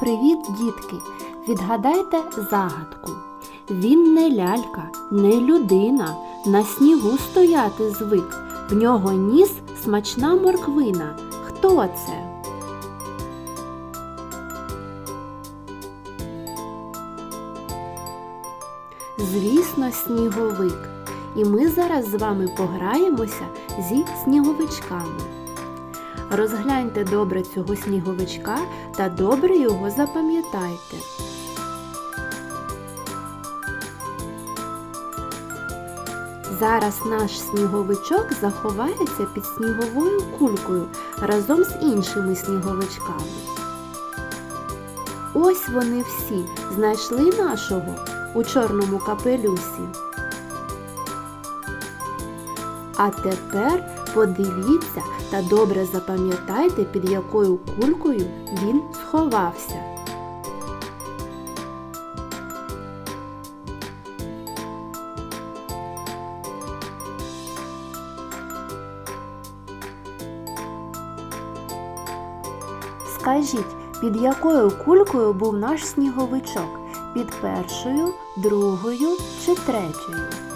Привіт, дітки! Відгадайте загадку. Він не лялька, не людина, на снігу стояти звик. В нього ніс смачна морквина. Хто це? Звісно, сніговик. І ми зараз з вами пограємося зі сніговичками. Розгляньте добре цього сніговичка та добре його запам'ятайте. Зараз наш сніговичок заховається під сніговою кулькою разом з іншими сніговичками. Ось вони всі знайшли нашого у чорному капелюсі. А тепер подивіться та добре запам'ятайте, під якою кулькою він сховався. Скажіть, під якою кулькою був наш сніговичок? Під першою, другою чи третьою?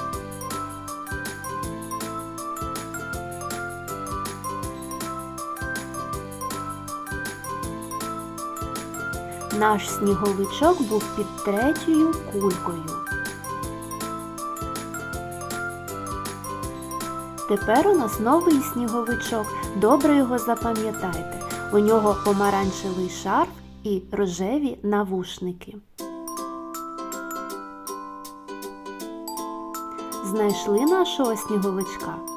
Наш сніговичок був під третьою кулькою. Тепер у нас новий сніговичок. Добре його запам'ятайте. У нього помаранчевий шарф і рожеві навушники. Знайшли нашого сніговичка?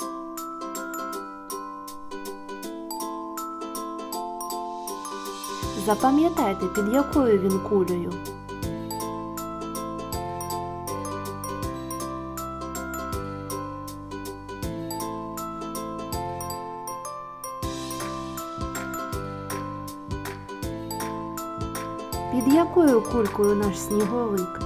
Запам'ятайте, під якою він кулею. Під якою кулькою наш сніговик?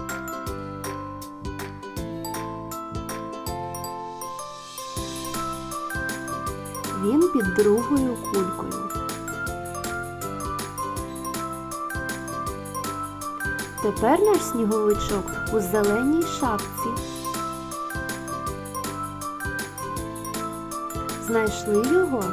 Він під другою кулькою. Тепер наш сніговичок у зеленій шапці. Знайшли його?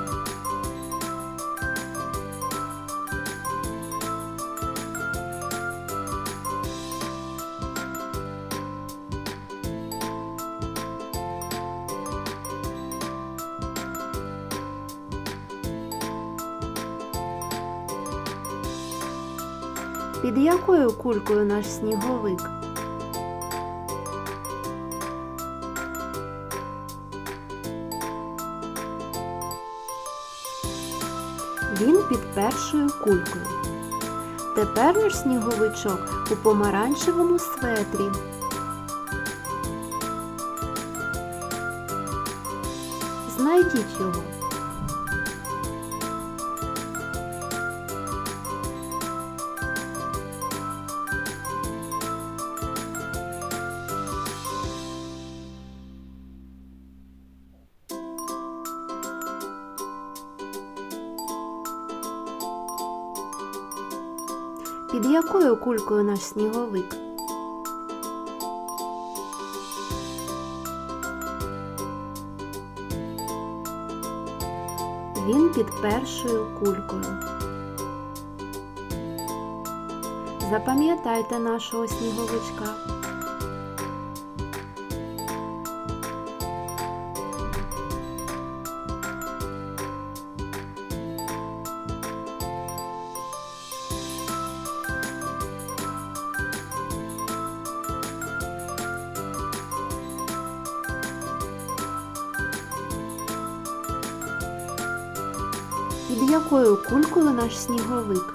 Під якою кулькою наш сніговик? Він під першою кулькою. Тепер наш сніговичок у помаранчевому светрі. Знайдіть його. Під якою кулькою наш сніговик? Він під першою кулькою. Запам'ятайте нашого сніговичка. Під якою кулькою наш сніговик?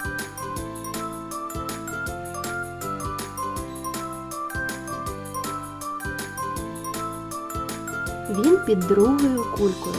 Він під другою кулькою.